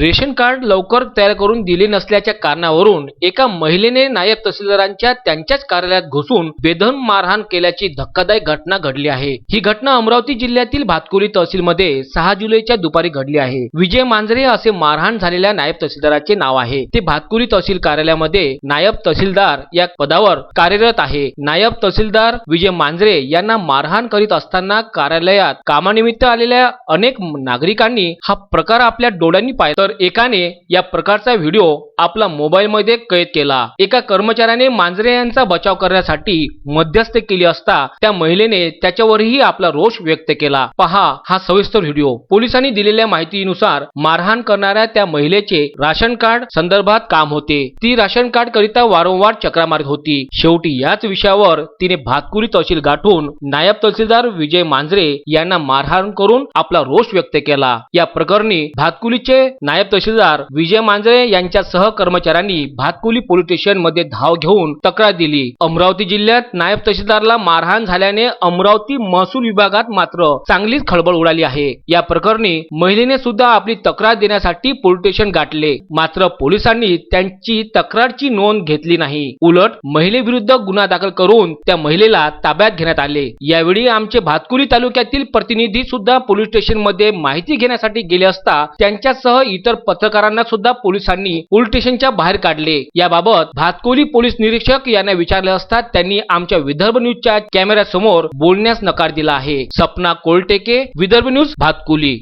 Ration card लवकर तयार करून दिले नसल्याच्या कारणावरून एका महिलेने नायब तहसीलदारांच्या त्यांच्याच कार्यालयात घुसून बेधन मारहाण केल्याची धक्कादायक घटना घडली आहे. ही घटना अमरावती जिल्ह्यातील भातकुली तहसीलमध्ये सहा जुलैच्या दुपारी घडली आहे. विजय मांजरे असे मारहाण झालेल्या नायब तहसीलदाराचे नाव आहे. ते भातकुली तहसील कार्यालयामध्ये नायब तहसीलदार या पदावर कार्यरत आहे. नायब तहसीलदार विजय मांजरे यांना मारहाण करीत असताना कार्यालयात कामानिमित्त आलेल्या अनेक नागरिकांनी हा प्रकार आपल्या डोळ्यांनी पाहिला. तर एकाने या प्रकारचा व्हिडिओ आपला मोबाईलमध्ये कैद केला. एका कर्मचाऱ्याने मांजरे यांचा बचाव करण्यासाठी मध्यस्थ केली असता त्या महिलेने त्याच्यावरही आपला रोष व्यक्त केला. पहा हा सविस्तर व्हिडिओ. पोलिसांनी दिलेल्या माहितीनुसार मारहाण करणाऱ्या त्या महिलेचे राशन कार्ड संदर्भात काम होते. ती राशन कार्ड करिता वारंवार चक्रा मारत होती. शेवटी याच विषयावर तिने भातकुली तहसील गाठून नायब तहसीलदार विजय मांजरे यांना मारहाण करून आपला रोष व्यक्त केला. या प्रकरणी भातकुलीचे नायब नायब तहसीलदार विजय मांजरे यांच्या सहकर्मचाऱ्यांनी भातकुली पोलीस स्टेशनमध्ये धाव घेऊन तक्रार दिली. अमरावती जिल्ह्यात नायब तहसीलदारला मारहाण झाल्याने अमरावती महसूल विभागात मात्र चांगलीच खळबळ उडाली आहे. या प्रकरणी महिलेने सुद्धा आपली तक्रार देण्यासाठी पोलीस स्टेशन गाठले. मात्र पोलिसांनी त्यांची तक्रारची नोंद घेतली नाही. उलट महिलेविरुद्ध गुन्हा दाखल करून त्या महिलेला ताब्यात घेण्यात आले. यावेळी आमचे भातकुली तालुक्यातील प्रतिनिधी सुद्धा पोलीस स्टेशनमध्ये माहिती घेण्यासाठी गेले असता त्यांच्यासह इतर पत्रकारांना सुद्धा पोलिसांनी पोलीस स्टेशनच्या बाहेर काढले. याबाबत भातकोली पोलीस निरीक्षक यांना विचारले असता त्यांनी आमच्या विदर्भ न्यूजच्या कॅमेऱ्यासमोर बोलण्यास नकार दिला आहे. सपना कोलटेके विदर्भ न्यूज भातकुली.